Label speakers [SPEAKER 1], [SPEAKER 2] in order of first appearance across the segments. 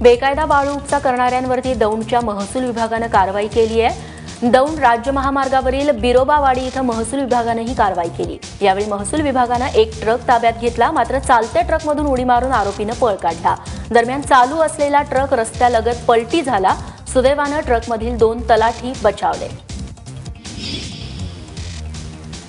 [SPEAKER 1] बेकायदा बाळू उपसा करणाऱ्यांवरती दौंडच्या महसूल विभागानं कारवाई केली आहे. दौंड राज्य महामार्गावरील बिरोबावाडी इथं महसूल विभागानं ही कारवाई केली. यावेळी महसूल विभागानं एक ट्रक ताब्यात घेतला मात्र चालत्या ट्रकमधून उडी मारून आरोपीनं पळ काढला. दरम्यान चालू असलेला ट्रक रस्त्यालगत पलटी झाला. सुदैवानं ट्रकमधील दोन तलाठी बचावले.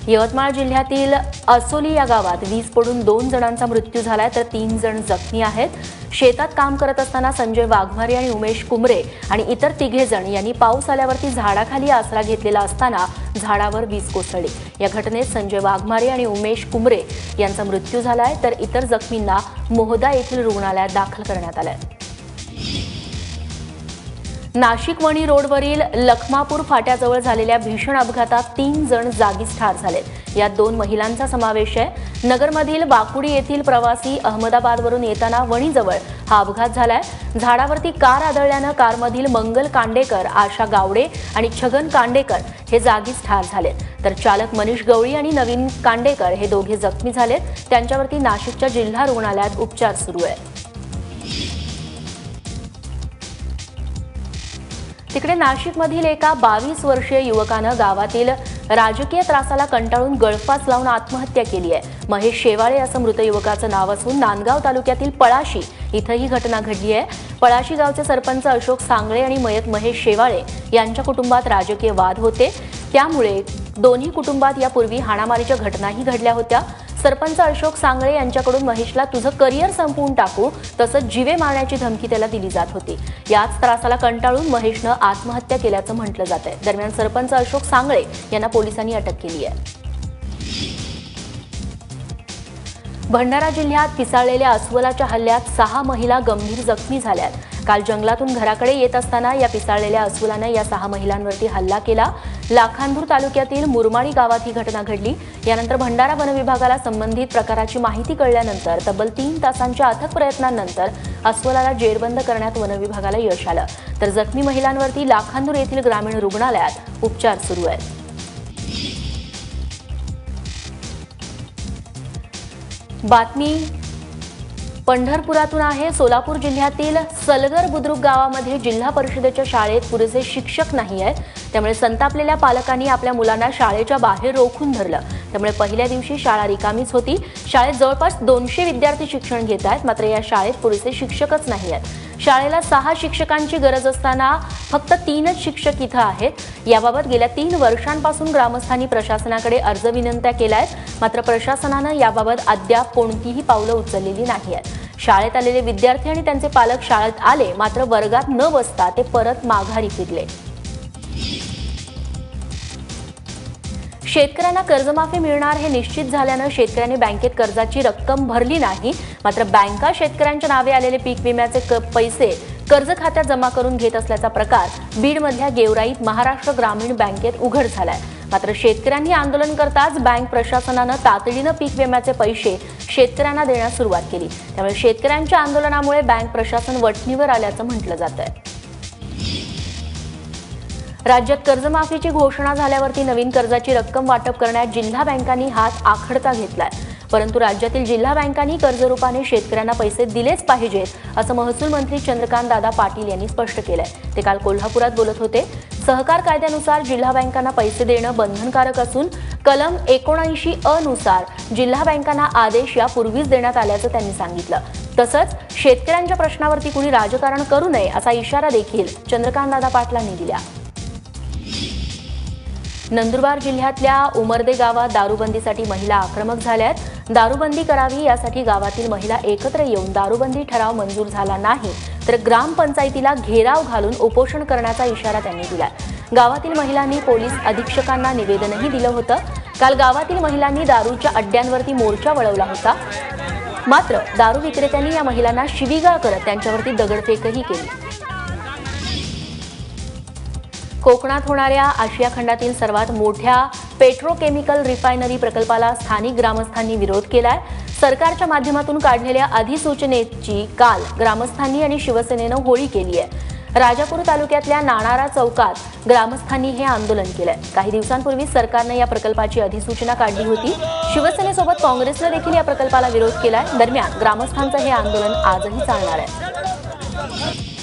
[SPEAKER 1] यवतमाळ जिल्ह्यातील असोली या गावात वीज पडून दोन जणांचा मृत्यू झालाय तर तीन जण जखमी आहेत. शेतात काम करत असताना संजय वाघमारे आणि उमेश कुमरे आणि इतर तिघे जण यांनी पाऊस आल्यावरती झाडाखाली आसरा घेतलेला असताना झाडावर वीज कोसळली. या घटनेत संजय वाघमारे आणि उमेश कुमरे यांचा मृत्यू झालाय तर इतर जखमींना मोहदा येथील रुग्णालयात दाखल करण्यात आलाय. नाशिक वणी रोडवरील लखमापूर फाट्याजवळ झालेल्या भीषण अपघातात तीन जण जागीच ठार झालेत यात दोन महिलांचा समावेश आहे. नगरमधील वाकुडी येथील प्रवासी अहमदाबादवरून येताना वणीजवळ हा अपघात झालाय. झाडावरती कार आदळल्यानं कारमधील मंगल कांडेकर आशा गावडे आणि छगन कांडेकर हे जागीच ठार झालेत तर चालक मनीष गवळी आणि नवीन कांडेकर हे दोघे जखमी झालेत. त्यांच्यावरती नाशिकच्या जिल्हा रुग्णालयात उपचार सुरू आहेत तिकडे नाशिकमधील एका बावीस वर्षीय युवकानं गावातील राजकीय त्रासाला कंटाळून गळफास लावून आत्महत्या केली आहे. महेश शेवाळे असं मृत युवकाचं नाव असून नांदगाव तालुक्यातील पळाशी इथं ही घटना घडली आहे. पळाशी गावचे सरपंच अशोक सांगळे आणि मयत महेश शेवाळे यांच्या कुटुंबात राजकीय वाद होते. त्यामुळे दोन्ही कुटुंबात यापूर्वी हाणामारीच्या घटनाही घडल्या होत्या. सरपंच अशोक सांगळे यांच्याकडून महेशला तुझं करिअर संपवून टाकू तसंच जीवे मारण्याची धमकी त्याला दिली जात होती. याच त्रासाला कंटाळून महेशनं आत्महत्या केल्याचं म्हटलं जात आहे दरम्यान सरपंच अशोक सांगळे यांना पोलिसांनी अटक केली आहे. भंडारा जिल्ह्यात पिसाळलेल्या अस्वलाच्या हल्ल्यात सहा महिला गंभीर जखमी झाल्यात. काल जंगलातून घराकडे येत असताना या पिसाळलेल्या अस्वलानं या सहा महिलांवरती हल्ला केला. लाखांदूर तालुक्यातील मुरमाडी गावात ही घटना घडली. यानंतर भंडारा वनविभागाला संबंधित प्रकाराची माहिती कळल्यानंतर तब्बल तीन तासांच्या अथक प्रयत्नांनंतर अस्वलाला जेरबंद करण्यात वनविभागाला यश आलं. तर जखमी महिलांवरती लाखांदूर येथील ग्रामीण रुग्णालयात उपचार सुरू आहेत. बातमी पंढरपुरातून आहे. सोलापूर जिल्ह्यातील सलगर बुद्रुक गावामध्ये जिल्हा परिषदेच्या शाळेत पुरेसे शिक्षक नाही आहेत. त्यामुळे संतापलेल्या पालकांनी आपल्या मुलांना शाळेच्या बाहेर रोखून धरलं. त्यामुळे पहिल्या दिवशी शाळा रिकामीच होती. शाळेत जवळपास दोनशे विद्यार्थी शिक्षण घेत आहेत मात्र या शाळेत पुरेसे शिक्षकच नाही आहेत. शाळेला सहा शिक्षकांची गरज असताना फक्त तीनच शिक्षक इथं आहेत. याबाबत गेल्या तीन वर्षांपासून ग्रामस्थांनी प्रशासनाकडे अर्ज विनंत्या केल्या आहेत. मात्र प्रशासनानं याबाबत अद्याप कोणतीही पावलं उचललेली नाही आहेत. शाळेत आलेले विद्यार्थी आणि त्यांचे पालक शाळेत आले मात्र वर्गात न बसता ते परत माघारी फिरले. शेतकऱ्यांना कर्जमाफी मिळणार हे निश्चित झाल्यानं शेतकऱ्यांनी बँकेत कर्जाची रक्कम भरली नाही. मात्र बँका शेतकऱ्यांच्या नावे आलेले पीक विम्याचे क- पैसे कर्ज खात्यात जमा करून घेत असल्याचा प्रकार बीडमधल्या गेवराईत महाराष्ट्र ग्रामीण बँकेत उघड झालाय. मात्र शेतकऱ्यांनी आंदोलन करताच बँक प्रशासनानं तातडीनं पीक विम्याचे पैसे शेतकऱ्यांना देण्यास सुरुवात केली. त्यामुळे शेतकऱ्यांच्या आंदोलनामुळे बँक प्रशासन वठणीवर आल्याचं म्हटलं जात आहे राज्यात कर्जमाफीची घोषणा झाल्यावरती नवीन कर्जाची रक्कम वाटप करण्यात जिल्हा बँकांनी हात आखडता घेतलाय. परंतु राज्यातील जिल्हा बँकांनी कर्जरूपाने शेतकऱ्यांना पैसे दिलेच पाहिजेत असं महसूल मंत्री चंद्रकांत दादा पाटील यांनी स्पष्ट केलंय. ते काल कोल्हापुरात बोलत होते. सहकार कायद्यानुसार जिल्हा बँकांना पैसे देणं बंधनकारक असून कलम एकोणऐंशी अनुसार जिल्हा बँकांना आदेश यापूर्वीच देण्यात आल्याचं त्यांनी सांगितलं. तसंच शेतकऱ्यांच्या प्रश्नावरती कुणी राजकारण करू नये असा इशारा देखील चंद्रकांत दादा पाटलांनी दिला. नंदुरबार जिल्ह्यातल्या उमरदे गावात दारूबंदीसाठी महिला आक्रमक झाल्या आहेत दारूबंदी करावी यासाठी गावातील महिला एकत्र येऊन दारूबंदी ठराव मंजूर झाला नाही तर ग्रामपंचायतीला घेराव घालून उपोषण करण्याचा इशारा त्यांनी दिला गावातील महिलांनी पोलीस अधीक्षकांना निवेदनही दिलं होतं. काल गावातील महिलांनी दारूच्या अड्ड्यांवरती मोर्चा वळवला होता. मात्र दारू विक्रेत्यांनी या महिलांना शिवीगाळ करत त्यांच्यावरती दगडफेकही केली. कोकणात होणाऱ्या आशिया खंडातील सर्वात मोठ्या पेट्रोकेमिकल रिफायनरी प्रकल्पाला स्थानिक ग्रामस्थांनी विरोध केलाय. सरकारच्या माध्यमातून काढलेल्या अधिसूचनेची काल ग्रामस्थांनी आणि शिवसेनेनं होळी केली आहे राजापूर तालुक्यातल्या नाणारा चौकात ग्रामस्थांनी हे आंदोलन केलंय. काही दिवसांपूर्वी सरकारनं या प्रकल्पाची अधिसूचना काढली होती. शिवसेनेसोबत काँग्रेसनं देखील या प्रकल्पाला विरोध केलाय. दरम्यान ग्रामस्थांचं हे आंदोलन आजही चालणार आहे.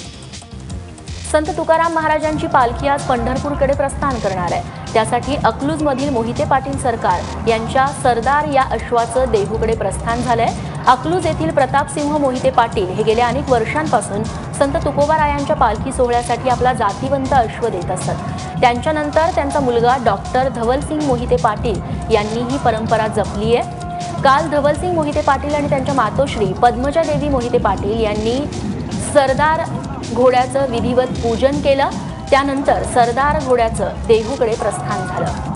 [SPEAKER 1] संत तुकाराम महाराजांची पालखी आज पंढरपूरकडे प्रस्थान करणार आहे. त्यासाठी अकलूजमधील मोहिते पाटील सरकार यांच्या सरदार या अश्वाचं देहूकडे प्रस्थान झालंय. अकलूज येथील प्रतापसिंह मोहिते पाटील हे गेल्या अनेक वर्षांपासून संत तुकोबारायांच्या पालखी सोहळ्यासाठी आपला जातीवंत अश्व देत असत त्यांच्यानंतर त्यांचा मुलगा डॉक्टर धवलसिंग मोहिते पाटील यांनी ही परंपरा जपली आहे. काल धवलसिंग मोहिते पाटील आणि त्यांच्या मातोश्री पद्मजा देवी मोहिते पाटील यांनी सरदार घोड्याचं विधिवत पूजन केलं त्यानंतर सरदार घोड्याचं देहूकडे प्रस्थान झालं.